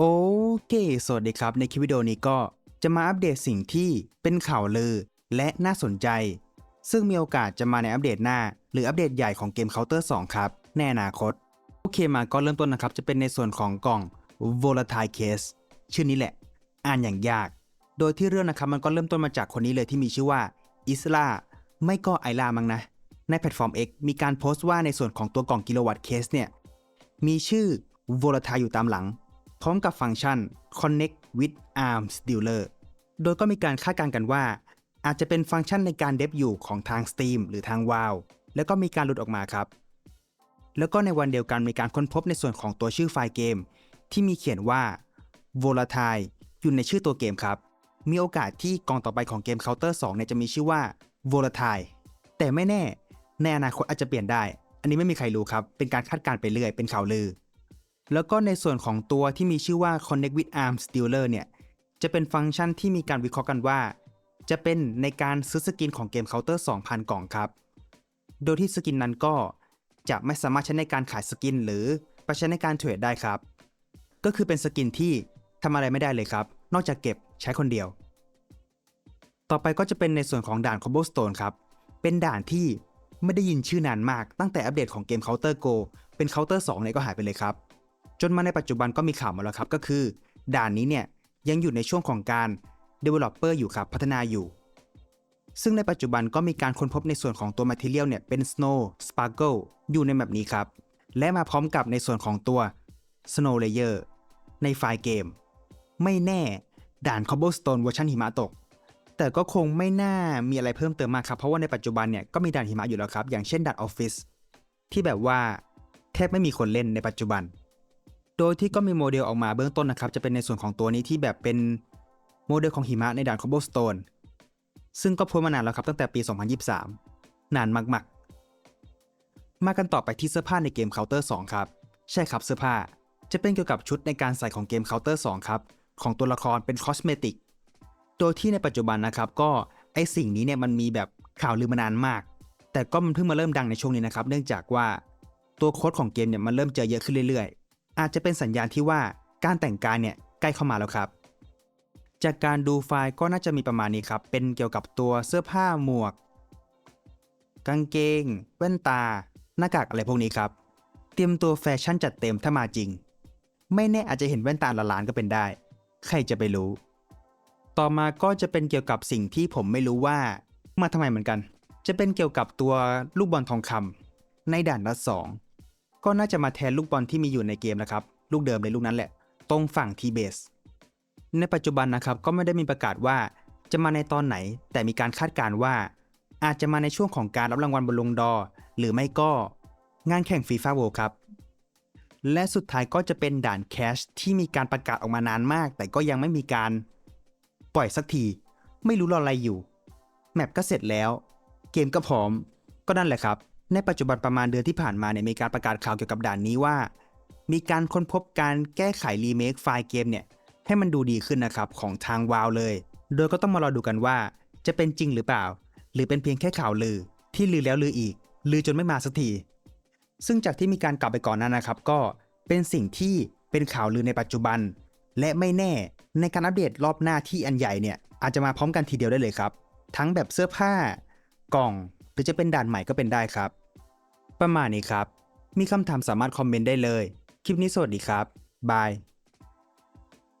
โอเค สวัสดีครับ ในคลิปวิดีโอนี้ก็จะมาอัปเดตสิ่งที่เป็นข่าวลือและน่าสนใจ ซึ่งมีโอกาสจะมาในอัปเดตหน้า หรืออัปเดตใหญ่ของเกม Counter 2 ครับ ในอนาคต โอเคมาก็เริ่มต้นนะครับ จะเป็นในส่วนของกล่อง Volatile Case ชื่อนี้แหละ อ่านอย่างยาก โดยที่เรื่องนะครับมันก็เริ่มต้นมาจากคนนี้เลยที่มีชื่อว่าอิสลาไม่ก็ไอลามั้งนะ ในแพลตฟอร์ม X มีการโพสต์ว่าในส่วนของตัวกล่องกิโลวัตต์เคสเนี่ยมีชื่อ volatile อยู่ตามหลัง พร้อมกับฟังก์ชัน connect with arms dealer โดยก็มีการคาดการณ์กันว่า อาจจะเป็นฟังก์ชันในการเดบอยู่ของทาง Steam หรือทาง WoW แล้วก็มีการหลุดออกมาครับ แล้วก็ในวันเดียวกันมีการค้นพบในส่วนของตัวชื่อไฟล์เกม ที่มีเขียนว่า volatile อยู่ในชื่อตัวเกมครับ มีโอกาสที่กองต่อไปของเกม Counter 2เนี่ยจะมีชื่อว่า volatile แต่ไม่แน่ ในอนาคตอาจจะเปลี่ยนได้ อันนี้ไม่มีใครรู้ครับ เป็นการคาดการณ์ไปเรื่อย เป็นข่าวลือ แล้วก็ในส่วนของตัวที่มีชื่อว่า Connect with Arms Dealer เนี่ยจะเป็นฟังก์ชันที่มีการวิเคราะห์กันว่า จะเป็นในการซื้อสกินของเกม Counter 2,000 กล่องครับ โดยที่สกินนั้นก็จะไม่สามารถใช้ในการขายสกิน หรือไปใช้ในการเทรดได้ครับ ก็คือเป็นสกินที่ทำอะไรไม่ได้เลยครับ นอกจากเก็บใช้คนเดียว ต่อไปก็จะเป็นในส่วนของด่าน Cobblestone ครับ เป็นด่านที่ไม่ได้ยินชื่อนานมากตั้งแต่อัปเดตของเกม Counter Go เป็น Counter 2เนี่ยก็หายไปเลยครับ จนมาในปัจจุบันก็มีข่าวมาแล้วครับก็คือ ด่านนี้เนี่ยยังอยู่ในช่วงของการ Developer อยู่ครับพัฒนาอยู่ ซึ่งในปัจจุบันก็มีการค้นพบในส่วนของตัว Material เนี่ยเป็น Snow Sparkle อยู่ในแบบนี้ครับ และมาพร้อมกับในส่วนของตัว Snow Layer ในไฟล์เกม ไม่แน่ด่าน Cobblestone เวอร์ชันหิมะตก แต่ก็คงไม่น่ามีอะไรเพิ่มเติมมากครับ เพราะว่าในปัจจุบันเนี่ยก็มีด่านหิมะอยู่แล้วครับ อย่างเช่นด่านออฟฟิศที่แบบว่าแทบไม่มีคนเล่นในปัจจุบัน โดยที่ก็มีโมเดลออกมาเบื้องต้นนะครับ จะเป็นในส่วนของตัวนี้ที่แบบเป็นโมเดลของหิมะในด่าน Cobblestone ซึ่งก็พ้มานานแล้วครับตั้งแต่ปี 2023 นานมากๆ มากันต่อไปที่เสื้อผ้าในเกม Counter 2ครับ ใช่ครับเสื้อผ้า จะเป็นเกี่ยวกับชุดในการใส่ของเกม Counter 2ครับ ของตัวละครเป็นคอสเมติก โดยที่ในปัจจุบันนะครับก็ไอสิ่งนี้เนี่ยมันมีแบบข่าวลือมานานมาก แต่ก็มันเพิ่งมาเริ่มดังในช่วงนี้นะครับ เนื่องจากว่าตัวโค้ดของเกมเนี่ยมันเริ่มเจอเยอะขึ้นเรื่อยๆ อาจจะเป็นสัญญาณที่ว่าการแต่งกายเนี่ยใกล้เข้ามาแล้วครับ จากการดูไฟล์ก็น่าจะมีประมาณนี้ครับ เป็นเกี่ยวกับตัวเสื้อผ้าหมวก กางเกง แว่นตา หน้ากากอะไรพวกนี้ครับ เตรียมตัวแฟชั่นจัดเต็มถ้ามาจริง ไม่แน่อาจจะเห็นแว่นตาละล้านก็เป็นได้ ใครจะไปรู้ ต่อมาก็จะเป็นเกี่ยวกับสิ่งที่ผมไม่รู้ว่ามาทำไมเหมือนกัน จะเป็นเกี่ยวกับตัวลูกบอลทองคำในด่านรัดสอง ก็น่าจะมาแทนลูกบอลที่มีอยู่ในเกมนะครับ ลูกเดิมเลยลูกนั้นแหละ ตรงฝั่งทีเบส ในปัจจุบันนะครับก็ไม่ได้มีประกาศว่าจะมาในตอนไหน แต่มีการคาดการณ์ว่า อาจจะมาในช่วงของการรับรางวัลบนลงดอ หรือไม่ก็งานแข่งฟีฟ่าโวครับ และสุดท้ายก็จะเป็นด่านแคชที่มีการประกาศออกมานานมาก แต่ก็ยังไม่มีการ ปล่อยสักที ไม่รู้รออะไรอยู่ แมปก็เสร็จแล้ว เกมก็พร้อม ก็นั่นแหละครับ ในปัจจุบันประมาณเดือนที่ผ่านมาเนี่ยมีการประกาศข่าวเกี่ยวกับด่านนี้ว่า มีการค้นพบการแก้ไขรีเมคไฟล์เกมเนี่ยให้มันดูดีขึ้นนะครับของทางวาวเลย โดยก็ต้องมารอดูกันว่า จะเป็นจริงหรือเปล่า หรือเป็นเพียงแค่ข่าวลือ ที่ลือแล้วลืออีก ลือจนไม่มาสักทีซึ่งจากที่มีการกลับไปก่อนนั้นนะครับ ก็เป็นสิ่งที่เป็นข่าวลือในปัจจุบัน และไม่แน่ในการอัปเดตรอบหน้าที่อันใหญ่เนี่ยอาจจะมาพร้อมกันทีเดียวได้เลยครับ ทั้งแบบเสื้อผ้ากล่อง หรือจะเป็นด่านใหม่ก็เป็นได้ครับ ประมาณนี้ครับ มีคำถามสามารถคอมเมนต์ได้เลย คลิปนี้สวัสดีครับบาย